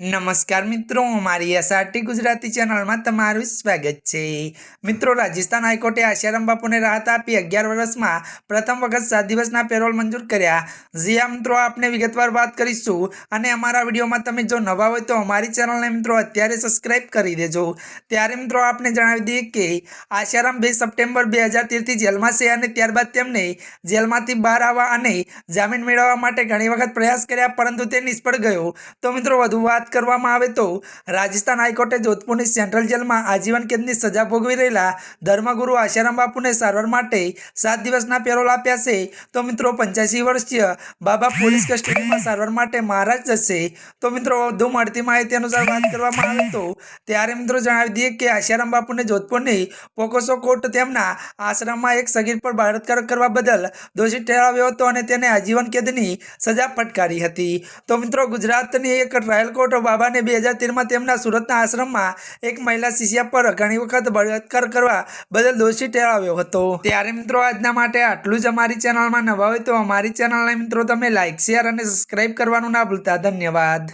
નમસ્કાર મિત્રો, મારી એસઆરટી ગુજરાતી ચેનલમાં તમારું સ્વાગત છે. મિત્રો, રાજસ્થાન હાઈકોર્ટે આશારામ બાપુને રાહત આપી અગિયાર વર્ષમાં પ્રથમ વખત સાત દિવસના પેરોલ મંજૂર કર્યા. જી મિત્રો, આપને વિગતવાર વાત કરીશું અને અમારા વિડીયોમાં તમે જો નવા હોય તો અમારી ચેનલને મિત્રો અત્યારે સબસ્ક્રાઈબ કરી દેજો. ત્યારે મિત્રો, આપને જણાવી દઈએ કે આશારામ બે સપ્ટેમ્બર બે હજાર તેરથી જેલમાં છે અને ત્યારબાદ તેમને જેલમાંથી બહાર આવવા અને જામીન મેળવવા માટે ઘણી વખત પ્રયાસ કર્યા, પરંતુ તે નિષ્ફળ ગયો. તો મિત્રો, વધુ વાત કરવામાં આવે તો રાજસ્થાન હાઈકોર્ટે જોધપુરની સેન્ટ્રલ જેલમાં આજીવન કેદની સજા ભોગવી રહેલા ધર્મગુરુ આશારામ બાપુને સારવાર માટે સાત દિવસના પેરોલ આપ્યા છે. તો મિત્રો પંચ્યાસી વર્ષીય બાબા પોલીસ કસ્ટડીમાં સારવાર માટે મહારાજ જશે. તો મિત્રો વધુ મળતી માહિતી અનુસાર વાત કરવામાં આવે તો ત્યારે મિત્રો જણાવી દઈએ કે આશારામ બાપુને જોધપુરની પોકોસો કોર્ટ તેમના આશ્રમમાં એક સગીર પર બળાત્કાર કરવા બદલ દોષિત ઠેરાવ્યો હતો અને તેને આજીવન કેદની સજા ફટકારી હતી. તો મિત્રો ગુજરાતની એક ટ્રાયલ કોર્ટ બાબાને બે હજાર તેરમાં તેમના સુરતના આશ્રમમાં એક મહિલા શિષ્યા પર ઘણી વખત બળાત્કાર કરવા બદલ દોષી ઠેરાવ્યો હતો. ત્યારે મિત્રો, આજના માટે આટલું જ અમારી ચેનલમાં નવા હોય તો અમારી ચેનલને મિત્રો, તમે લાઇક શેર અને સબસ્ક્રાઇબ કરવાનું ના ભૂલતા. ધન્યવાદ.